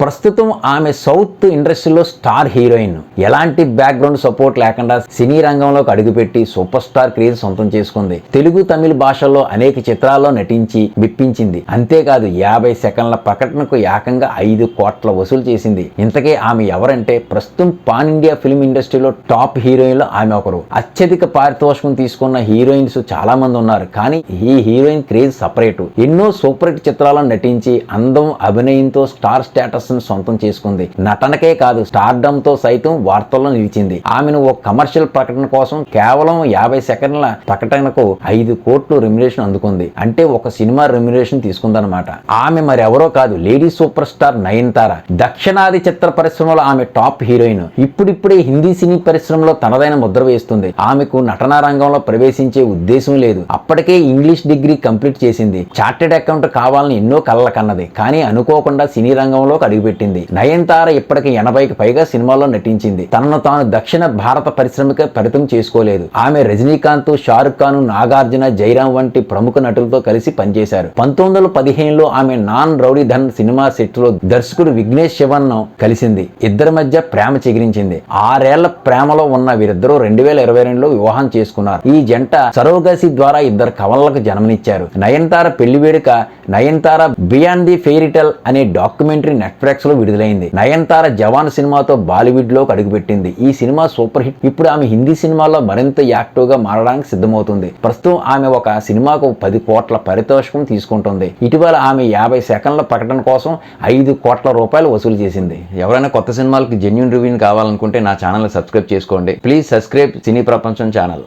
ప్రస్తుతం ఆమె సౌత్ ఇండస్ట్రీలో స్టార్ హీరోయిన్. ఎలాంటి బ్యాక్గ్రౌండ్ సపోర్ట్ లేకుండా సినీ రంగంలోకి అడుగుపెట్టి సూపర్ స్టార్ క్రేజ్ సొంతం చేసుకుంది. తెలుగు తమిళ భాషల్లో అనేక చిత్రాల్లో నటించి మెప్పించింది. అంతేకాదు యాభై సెకండ్ల ప్రకటనకు ఏకంగా ఐదు కోట్ల వసూలు చేసింది. ఇంతకే ఆమె ఎవరంటే ప్రస్తుతం పాన్ ఇండియా ఫిల్మ్ ఇండస్ట్రీలో టాప్ హీరోయిన్లు ఆమె ఒకరు. అత్యధిక పారితోషికం తీసుకున్న హీరోయిన్స్ చాలా మంది ఉన్నారు. కానీ ఈ హీరోయిన్ క్రేజ్ సపరేట్. ఎన్నో సూపర్ హిట్ చిత్రాల్లో నటించి అందం అభినయంతో స్టార్ స్టేటస్ ను సొంతం చేసుకుంది. నటనకే కాదు స్టార్డమ్తో సైతం వార్తల్లో నిలిచింది. ఆమెను ఓ కమర్షియల్ ప్రకటన కోసం కేవలం యాభై సెకండ్ల ప్రకటనకు ఐదు కోట్లు రెమ్యులేషన్ అందుకుంది. అంటే ఒక సినిమా రెమ్యులేషన్ తీసుకుందనమాట ఆమె మరి ఎవరో కాదు లేడీ సూపర్ స్టార్ నయనతార. దక్షిణాది చిత్ర పరిశ్రమలో ఆమె టాప్ హీరోయిన్. ఇప్పుడిప్పుడే హిందీ సినీ పరిశ్రమలో తనదైన ముద్ర వేస్తుంది. ఆమెకు నటనా రంగంలో ప్రవేశించే ఉద్దేశం లేదు. అప్పటికే ఇంగ్లీష్ డిగ్రీ కంప్లీట్ చేసింది. చార్టెడ్ అకౌంట్ కావాలని ఎన్నో కలల కన్నది. కానీ అనుకోకుండా సినీ రంగంలోకి అడుగుపెట్టింది నయనతార ఇప్పటికి ఎనభైకి పైగా సినిమాల్లో నటించింది. తనను తాను దక్షిణ భారత పరిశ్రమకే పరితం చేసుకోలేదు. ఆమె రజనీకాంత్ షారుఖ్ ఖాన్ నాగార్జున జైరామ్ వంటి ప్రముఖ నటులతో కలిసి పనిచేశారు. పంతొమ్మిది వందల పదిహేనులో ఆమె నాన్ రౌడీ ధన్ సినిమా సెట్లో దర్శకుడు విఘ్నేష్ శివన్ను కలిసింది. ఇద్దరి మధ్య ప్రేమ చిగిరించింది. ఆరేళ్ళ ప్రేమలో ఉన్న వీరిద్దరూ రెండు వేల ఇరవై రెండులో వివాహం చేసుకున్నారు. ఈ జంట సరోగసి ద్వారా ఇద్దరు కవలలకు జన్మనిచ్చారు. నయనతార పెళ్ళి వేడుక నయనతార బియాండ్ ది ఫెయిరిటల్ అనే డాక్యుమెంటరీ నెట్ఫ్లిక్స్ లో విడుదలైంది. నయనతార జవాన్ సినిమాతో బాలీవుడ్లో అడుగుపెట్టింది. ఈ సినిమా సూపర్ హిట్. ఇప్పుడు ఆమె హిందీ సినిమాలో మరింత యాక్టివ్గా మారడానికి సిద్ధమవుతుంది. ప్రస్తుతం ఆమె ఒక సినిమాకు పది కోట్ల పారితోషికం తీసుకుంటుంది. ఇటీవల ఆమె యాభై సెకండ్ల ప్రకటన కోసం ఐదు కోట్ల రూపాయలు వసూలు చేసింది. ఎవరైనా కొత్త సినిమాలకు జెన్యున్ రివ్యూ కావాలనుకుంటే నా ఛానల్ సబ్స్క్రైబ్ చేసుకోండి. ప్లీజ్ సబ్స్క్రైబ్ సినీ ప్రపంచం ఛానల్.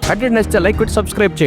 లైక్ సబ్స్క్రైబ్ చేయండి.